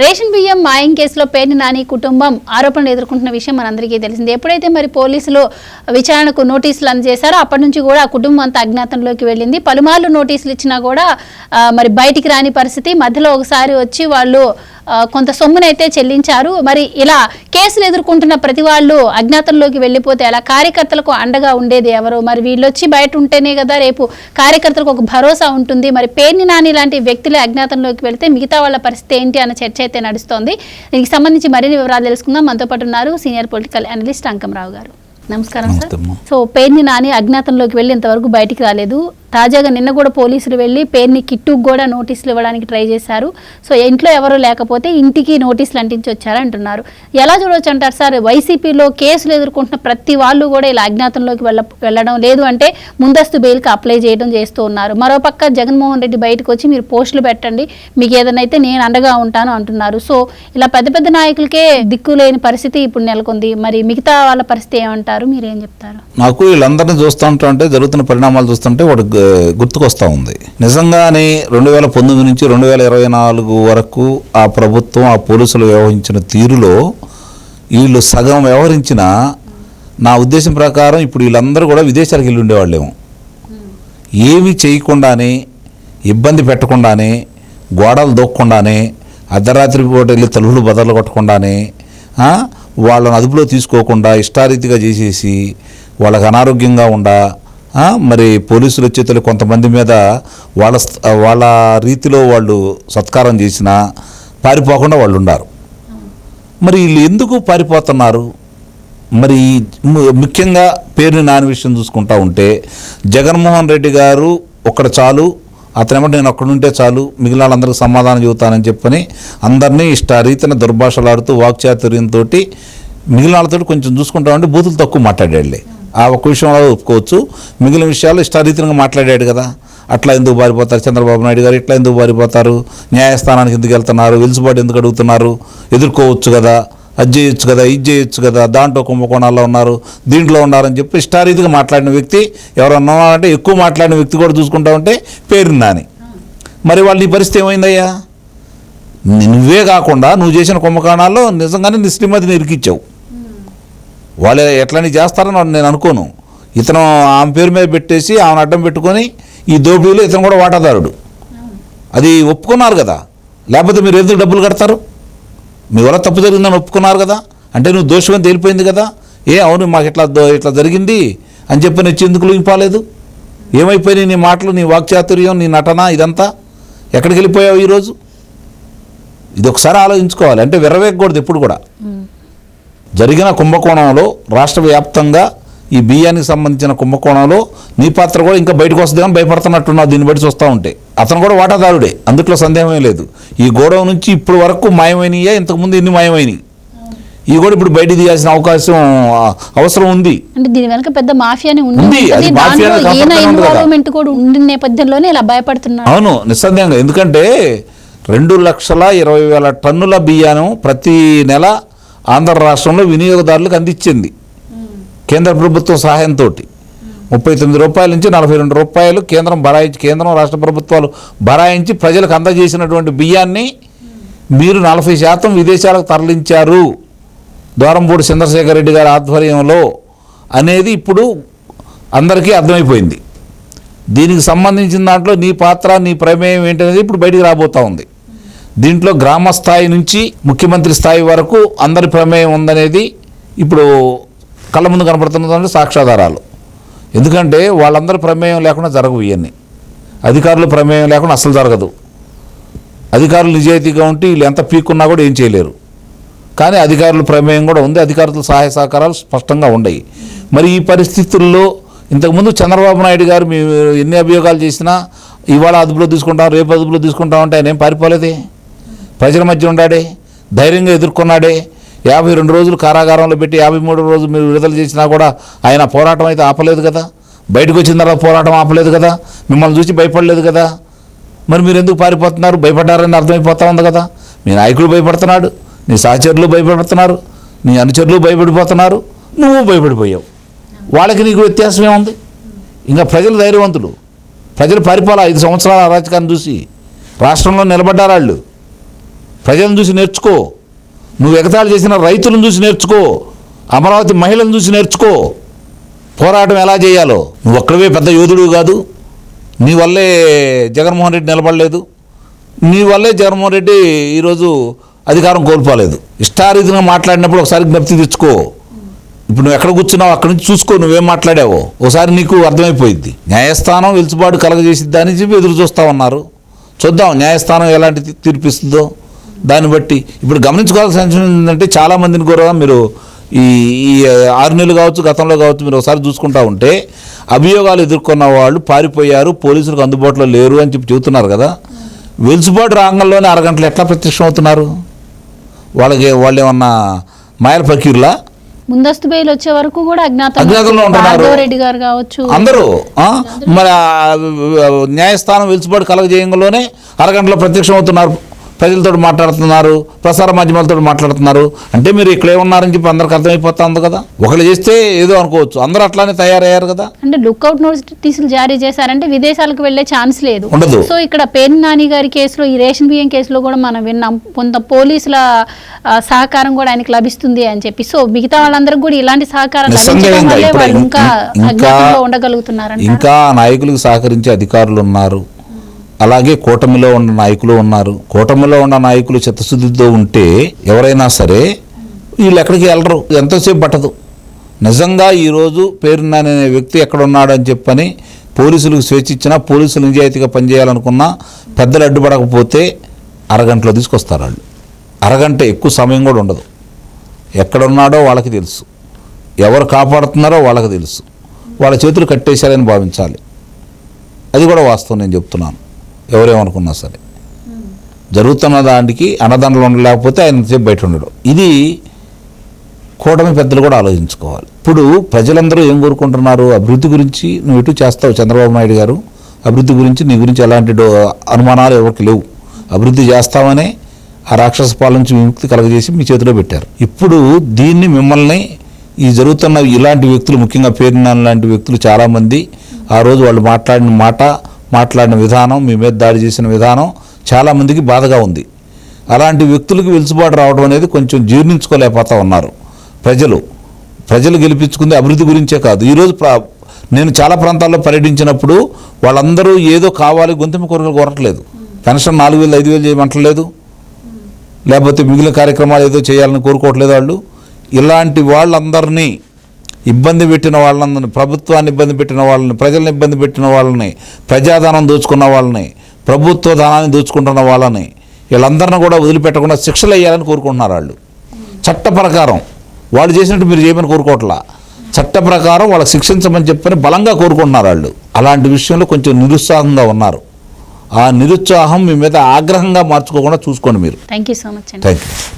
Ration బియ్యం మాయం కేసులో పేర్ని నాని కుటుంబం ఆరోపణలు ఎదుర్కొంటున్న విషయం మనందరికీ తెలిసింది. ఎప్పుడైతే మరి పోలీసులు విచారణకు నోటీసులు అందజేశారో అప్పటి నుంచి కూడా ఆ కుటుంబం అంతా అజ్ఞాతంలోకి వెళ్ళింది. పలుమార్లు నోటీసులు ఇచ్చినా కూడా మరి బయటికి రాని పరిస్థితి. మధ్యలో ఒకసారి వచ్చి వాళ్ళు కొంత సొమ్మునైతే చెల్లించారు. మరి ఇలా కేసులు ఎదుర్కొంటున్న ప్రతి వాళ్ళు అజ్ఞాతంలోకి వెళ్ళిపోతే అలా కార్యకర్తలకు అండగా ఉండేది ఎవరు? మరి వీళ్ళొచ్చి బయట ఉంటేనే కదా రేపు కార్యకర్తలకు ఒక భరోసా ఉంటుంది. మరి పేర్ని నాని లాంటి వ్యక్తులే అజ్ఞాతంలోకి వెళితే మిగతా వాళ్ళ పరిస్థితి ఏంటి అన్న చర్చ అయితే నడుస్తోంది. దీనికి సంబంధించి మరిన్ని వివరాలు తెలుసుకుందాం. మనతో పాటు ఉన్నారు సీనియర్ పొలిటికల్ అనలిస్ట్ అంకంరావు గారు. నమస్కారం సార్. సో పేర్ని నాని అజ్ఞాతంలోకి వెళ్ళి ఇంతవరకు బయటికి రాలేదు. తాజాగా నిన్న కూడా పోలీసులు వెళ్ళి పేర్ని కిట్టుకు కూడా నోటీసులు ఇవ్వడానికి ట్రై చేశారు. సో ఇంట్లో ఎవరు లేకపోతే ఇంటికి నోటీసులు అంటించి వచ్చారు అంటున్నారు. ఎలా చూడవచ్చు అంటారు సార్? వైసీపీలో కేసులు ఎదుర్కొంటున్న ప్రతి వాళ్ళు కూడా ఇలా అజ్ఞాతంలోకి వెళ్ళ వెళ్ళడం లేదు అంటే ముందస్తు బెయిల్కి అప్లై చేయడం చేస్తూ ఉన్నారు. మరోపక్క జగన్మోహన్ రెడ్డి బయటకు వచ్చి మీరు పోస్టులు పెట్టండి మీకు ఏదైనా అయితే నేను అండగా ఉంటాను అంటున్నారు. సో ఇలా పెద్ద పెద్ద నాయకులకే దిక్కు లేని పరిస్థితి ఇప్పుడు నెలకొంది. మరి మిగతా వాళ్ళ పరిస్థితి ఏమంటారు? మీరేం చెప్తారు? నాకు వీళ్ళందరినీ చూస్తుంటే జరుగుతున్న పరిణామాలు చూస్తుంటే వాడు గు- గుర్తుకొస్తా ఉంది. నిజంగానే రెండు వేల పంతొమ్మిది నుంచి రెండు వేల ఇరవై నాలుగు వరకు ఆ ప్రభుత్వం ఆ పోలీసులు వ్యవహరించిన తీరులో వీళ్ళు సగం వ్యవహరించిన నా ఉద్దేశం ప్రకారం ఇప్పుడు వీళ్ళందరూ కూడా విదేశాలకు వెళ్ళి ఉండేవాళ్ళేమో. ఏమీ చేయకుండానే ఇబ్బంది పెట్టకుండానే గోడలు దూక్కుండానే అర్ధరాత్రి పూట వెళ్ళి తలుపులు బదలు కొట్టకుండానే వాళ్ళని అదుపులో తీసుకోకుండా ఇష్టారీతిగా చేసేసి వాళ్ళకి అనారోగ్యంగా ఉండ మరి పోలీసులు చేతులు కొంతమంది మీద వాళ్ళ వాళ్ళ రీతిలో వాళ్ళు సత్కారం చేసినా పారిపోకుండా వాళ్ళు ఉన్నారు మరి వీళ్ళు ఎందుకు పారిపోతున్నారు? మరి ముఖ్యంగా పేరుని నాని విషయం చూసుకుంటా ఉంటే జగన్మోహన్ రెడ్డి గారు ఒక్కడ చాలు అతనేమంటే నేను ఒక్కడుంటే చాలు మిగిలిన వాళ్ళందరికీ సమాధానం చెబుతానని చెప్పని అందరినీ ఇష్టారీతిన దుర్భాషలాడుతూ వాక్చాతుర్యంతో మిగిలిన వాళ్ళతో కొంచెం చూసుకుంటామంటే బూతులు తక్కువ మాట్లాడేళ్ళే. ఆ ఒక్క విషయంలో ఒప్పుకోవచ్చు. మిగిలిన విషయాలు ఇష్టారీతిగా మాట్లాడాడు కదా. అట్లా ఎందుకు పారిపోతారు? చంద్రబాబు నాయుడు గారు ఇట్లా ఎందుకు పారిపోతారు? న్యాయస్థానానికి ఎందుకు వెళ్తున్నారు? వెలుసుబాటు ఎందుకు అడుగుతున్నారు? ఎదుర్కోవచ్చు కదా. అది చేయొచ్చు కదా ఇది చేయొచ్చు కదా. దాంట్లో కుంభకోణాల్లో ఉన్నారు దీంట్లో ఉన్నారని చెప్పి ఇష్టారీతిగా మాట్లాడిన వ్యక్తి ఎవరన్నా అంటే ఎక్కువ మాట్లాడిన వ్యక్తి కూడా చూసుకుంటా ఉంటే పేరు మరి వాళ్ళ నీ పరిస్థితి ఏమైందయ్యా? నువ్వే కాకుండా నువ్వు చేసిన కుంభకోణాల్లో నిజంగానే నీ శ్రీమతిని ఇరికిచ్చావు. వాళ్ళు ఎట్లని చేస్తారని నేను అనుకోను. ఇతను ఆమె పేరు మీద పెట్టేసి ఆమెను అడ్డం పెట్టుకొని ఈ దోపిడీలో ఇతను కూడా వాటాదారుడు. అది ఒప్పుకున్నారు కదా. లేకపోతే మీరు ఎందుకు డబ్బులు కడతారు? మీ వల్ల తప్పు జరిగిందని ఒప్పుకున్నారు కదా. అంటే నువ్వు దోషమని తేలిపోయింది కదా. ఏ అవును మాకు ఇట్లా దో- ఇట్లా జరిగింది అని చెప్పి నేను ఎందుకు లొంగిపోలేదు? ఏమైపోయినాయి నీ మాటలు నీ వాక్చాతుర్యం నీ నటన ఇదంతా? ఎక్కడికి వెళ్ళిపోయావు ఈరోజు? ఇది ఒకసారి ఆలోచించుకోవాలి. అంటే విరవేయకూడదు ఎప్పుడు కూడా. జరిగిన కుంభకోణంలో రాష్ట్ర వ్యాప్తంగా ఈ బియ్యానికి సంబంధించిన కుంభకోణంలో నీ పాత్ర కూడా ఇంకా బయటకు వస్తుందని భయపడుతున్నట్టున్నావు దీన్ని బట్టి చూస్తూ ఉంటే అతను కూడా వాటాదారుడే. అందుట్లో సందేహమే లేదు. ఈ గొడవ నుంచి ఇప్పుడు వరకు మాయమైనయే? ఇంతకుముందు ఎన్ని మాయమైనవి ఈ కూడా ఇప్పుడు బయట తీయాల్సిన అవకాశం అవసరం ఉంది. అంటే దీని వెనక పెద్ద మాఫియాని ఉండి ఉంది. ఇన్వాల్వ్మెంట్ కూడా ఉండిన నేపథ్యంలోనే ఇలా భయపడుతున్నారు. అవును నిస్సందేహంగా. ఎందుకంటే రెండు లక్షల ఇరవై వేల టన్నుల బియ్యాను ప్రతి నెల ఆంధ్ర రాష్ట్రంలో వినియోగదారులకు అందించింది. కేంద్ర ప్రభుత్వం సహాయంతో ముప్పై తొమ్మిది రూపాయల నుంచి నలభై రెండు రూపాయలు కేంద్రం బరాయించి కేంద్రం రాష్ట్ర ప్రభుత్వాలు బరాయించి ప్రజలకు అందజేసినటువంటి బియ్యాన్ని మీరు నలభై శాతం విదేశాలకు తరలించారు. ద్వారంపూడి చంద్రశేఖర్ రెడ్డి గారి ఆధ్వర్యంలో అనేది ఇప్పుడు అందరికీ అర్థమైపోయింది. దీనికి సంబంధించిన దాంట్లో నీ పాత్ర నీ ప్రమేయం ఏంటనేది ఇప్పుడు బయటికి రాబోతూ ఉంది. దీంట్లో గ్రామ స్థాయి నుంచి ముఖ్యమంత్రి స్థాయి వరకు అందరి ప్రమేయం ఉందనేది ఇప్పుడు కళ్ళ ముందు కనపడుతున్నదంటే సాక్ష్యాధారాలు. ఎందుకంటే వాళ్ళందరి ప్రమేయం లేకుండా జరగవు ఇవన్నీ అధికారుల ప్రమేయం లేకుండా అసలు జరగదు. అధికారులు నిజాయితీగా ఉంటే వీళ్ళు ఎంత పీక్కున్నా కూడా ఏం చేయలేరు. కానీ అధికారుల ప్రమేయం కూడా ఉంది. అధికారుల సహాయ సహకారాలు స్పష్టంగా ఉండయి. మరి ఈ పరిస్థితుల్లో ఇంతకుముందు చంద్రబాబు నాయుడు గారు మేము ఎన్ని అభియోగాలు చేసినా ఇవాళ అదుపులో తీసుకుంటాం రేపు అదుపులో తీసుకుంటాం అంటే ఆయన ఏం పారిపోలేదే? ప్రజల మధ్య ఉండాడే ధైర్యంగా ఎదుర్కొన్నాడే యాభై రెండు రోజులు కారాగారంలో పెట్టి యాభై మూడు రోజులు మీరు విడుదల చేసినా కూడా ఆయన పోరాటం అయితే ఆపలేదు కదా? బయటకు వచ్చిన తర్వాత పోరాటం ఆపలేదు కదా? మిమ్మల్ని చూసి భయపడలేదు కదా? మరి మీరు ఎందుకు పారిపోతున్నారు? భయపడ్డారని అర్థమైపోతా ఉంది కదా? మీ నాయకుడు భయపడుతున్నాడు నీ సహచరులు భయపడుతున్నారు నీ అనుచరులు భయపడిపోతున్నారు నువ్వు భయపడిపోయావు. వాళ్ళకి నీకు వ్యత్యాసం ఏముంది? ఇంకా ప్రజలు ధైర్యవంతులు. ప్రజలు పారిపోలే ఐదు సంవత్సరాల అరాచకాన్ని చూసి రాష్ట్రంలో నిలబడ్డారు వాళ్ళు. ప్రజలను చూసి నేర్చుకో. నువ్వు ఎగతాళి చేసిన రైతులను చూసి నేర్చుకో. అమరావతి మహిళలను చూసి నేర్చుకో. పోరాటం ఎలా చేయాలో. నువ్వు ఒక్కడవే పెద్ద యోధుడు కాదు. నీ వల్లే జగన్మోహన్ రెడ్డి నిలబడలేదు. నీ వల్లే జగన్మోహన్ రెడ్డి ఈరోజు అధికారం కోల్పోలేదు. ఇష్టారీతిగా మాట్లాడినప్పుడు ఒకసారి జ్ఞప్తి తెచ్చుకో. ఇప్పుడు నువ్వు ఎక్కడ కూర్చున్నావు అక్కడి నుంచి చూసుకో. నువ్వేం మాట్లాడావో. ఒకసారి నీకు అర్థమైపోయింది. న్యాయస్థానం వెలుచుబాటు కలగజేసిద్దా అని చెప్పి ఎదురు చూస్తా ఉన్నారు. చూద్దాం న్యాయస్థానం ఎలాంటి తీర్పిస్తుందో దాన్ని బట్టి ఇప్పుడు గమనించుకోవాల్సిన అంశం ఏంటంటే చాలా మందిని కూడా మీరు ఈ ఈ ఆరు నెలలు కావచ్చు గతంలో కావచ్చు మీరు ఒకసారి చూసుకుంటా ఉంటే అభియోగాలు ఎదుర్కొన్న వాళ్ళు పారిపోయారు పోలీసులకు అందుబాటులో లేరు అని చెప్పి చెబుతున్నారు కదా. వెలుసుబాటు రంగంలోనే అరగంటలు ఎట్లా ప్రత్యక్షం అవుతున్నారు? వాళ్ళకి వాళ్ళు ఏమన్నా మాయల ఫకీర్లా? ముందస్తు బెయిల్ వచ్చే వరకు కూడా అజ్ఞాతం అజ్ఞాతంలో ఉంటున్నారు. రెడ్డి గారు కావచ్చు. అందరూ? మరి న్యాయస్థానం వెలుసుబాటు కలగజేయంలోనే అరగంటలో ప్రత్యక్షం అవుతున్నారు. ప్రజలతో మాట్లాడుతున్నారు ప్రసార మాధ్యమాలతో మాట్లాడుతున్నారు. అంటే మీరు ఇక్కడే ఉన్నారని చెప్పి అందరికి అర్థమైపోతుంది కదా? ఒకళ్ళు చేస్తే ఏదో అనుకోవచ్చు. అందరూ అట్లానే తయారయ్యారు కదా? అంటే లుక్అవుట్ నోటీసులు జారీ చేశారంటే విదేశాలకు వెళ్ళే ఛాన్స్ లేదు. ఉండదు. సో ఇక్కడ పేర్ని నాని గారి కేసులో ఈ రేషన్ బియ్యం కేసులో కూడా మనం విన్నాం. కొంత పోలీసుల సహకారం కూడా ఆయనకి లభిస్తుంది అని చెప్పి. సో మిగతా వాళ్ళందరికీ కూడా ఇలాంటి సహకారం లభించడం నిస్సందేహంగా వల్లే ఇప్పుడు? వాళ్ళు ఇంకా ఇంకా నాయకులకు సహకరించే అధికారులు ఉన్నారు. అలాగే కూటమిలో ఉన్న నాయకులు ఉన్నారు. కూటమిలో ఉన్న నాయకులు చిత్తశుద్ధితో ఉంటే ఎవరైనా సరే వీళ్ళు ఎక్కడికి వెళ్ళరు. ఎంతోసేపు పట్టదు. నిజంగా ఈరోజు పేరున్నాని అనే వ్యక్తి ఎక్కడున్నాడు అని చెప్పని పోలీసులకు స్వేచ్ఛ ఇచ్చినా పోలీసులు నిజాయితీగా పనిచేయాలనుకున్నా పెద్దలు అడ్డుపడకపోతే అరగంటలో తీసుకొస్తారు వాళ్ళు. అరగంట ఎక్కువ సమయం కూడా ఉండదు. ఎక్కడున్నాడో వాళ్ళకి తెలుసు. ఎవరు కాపాడుతున్నారో వాళ్ళకి తెలుసు. వాళ్ళ చేతులు కట్టేశారని భావించాలి. అది కూడా వాస్తవం నేను చెప్తున్నాను. ఎవరేమనుకున్నా సరే. జరుగుతున్న దానికి అన్నదండలు ఉండలేకపోతే ఆయన చెప్పి బయట ఉండడం. ఇది కూటమి పెద్దలు కూడా ఆలోచించుకోవాలి. ఇప్పుడు ప్రజలందరూ ఏం కోరుకుంటున్నారు? అభివృద్ధి గురించి నువ్వు ఇటు చేస్తావు చంద్రబాబు నాయుడు గారు. అభివృద్ధి గురించి నీ గురించి ఎలాంటి అనుమానాలు ఎవరికి లేవు. అభివృద్ధి చేస్తామనే ఆ రాక్షస పాల నుంచి విముక్తి కలగజేసి మీ చేతిలో పెట్టారు. ఇప్పుడు దీన్ని మిమ్మల్ని ఈ జరుగుతున్న ఇలాంటి వ్యక్తులు ముఖ్యంగా పేరున లాంటి వ్యక్తులు చాలామంది ఆ రోజు వాళ్ళు మాట్లాడిన మాట మాట్లాడిన విధానం మీ మీద దాడి చేసిన విధానం చాలామందికి బాధగా ఉంది. అలాంటి వ్యక్తులకు వెలుసుబాటు రావడం అనేది కొంచెం జీర్ణించుకోలేకపోతా ఉన్నారు. ప్రజలు ప్రజలు గెలిపించుకుంది అభివృద్ధి గురించే కాదు. ఈరోజు నేను చాలా ప్రాంతాల్లో పర్యటించినప్పుడు వాళ్ళందరూ ఏదో కావాలి గొంతుమ కొరలు కోరట్లేదు. పెన్షన్ నాలుగు వేలు ఐదు వేలు చేయమంటలేదు. లేకపోతే మిగిలిన కార్యక్రమాలు ఏదో చేయాలని కోరుకోవట్లేదు వాళ్ళు. ఇలాంటి వాళ్ళందరినీ ఇబ్బంది పెట్టిన వాళ్ళందరినీ ప్రభుత్వాన్ని ఇబ్బంది పెట్టిన వాళ్ళని ప్రజల్ని ఇబ్బంది పెట్టిన వాళ్ళని ప్రజాధనం దోచుకున్న వాళ్ళని ప్రభుత్వ ధనాన్ని దోచుకుంటున్న వాళ్ళని వీళ్ళందరిని కూడా వదిలిపెట్టకుండా శిక్షలు వేయాలని కోరుకుంటున్నారు వాళ్ళు. చట్ట ప్రకారం వాళ్ళు చేసినట్టు మీరు చేయమని కోరుకోవట్లా. చట్ట ప్రకారం వాళ్ళకి శిక్షించమని చెప్పని బలంగా కోరుకుంటున్నారు వాళ్ళు. అలాంటి విషయంలో కొంచెం నిరుత్సాహంగా ఉన్నారు. ఆ నిరుత్సాహం మీ మీద ఆగ్రహంగా మార్చుకోకుండా చూసుకోండి మీరు. Thank you so much thank you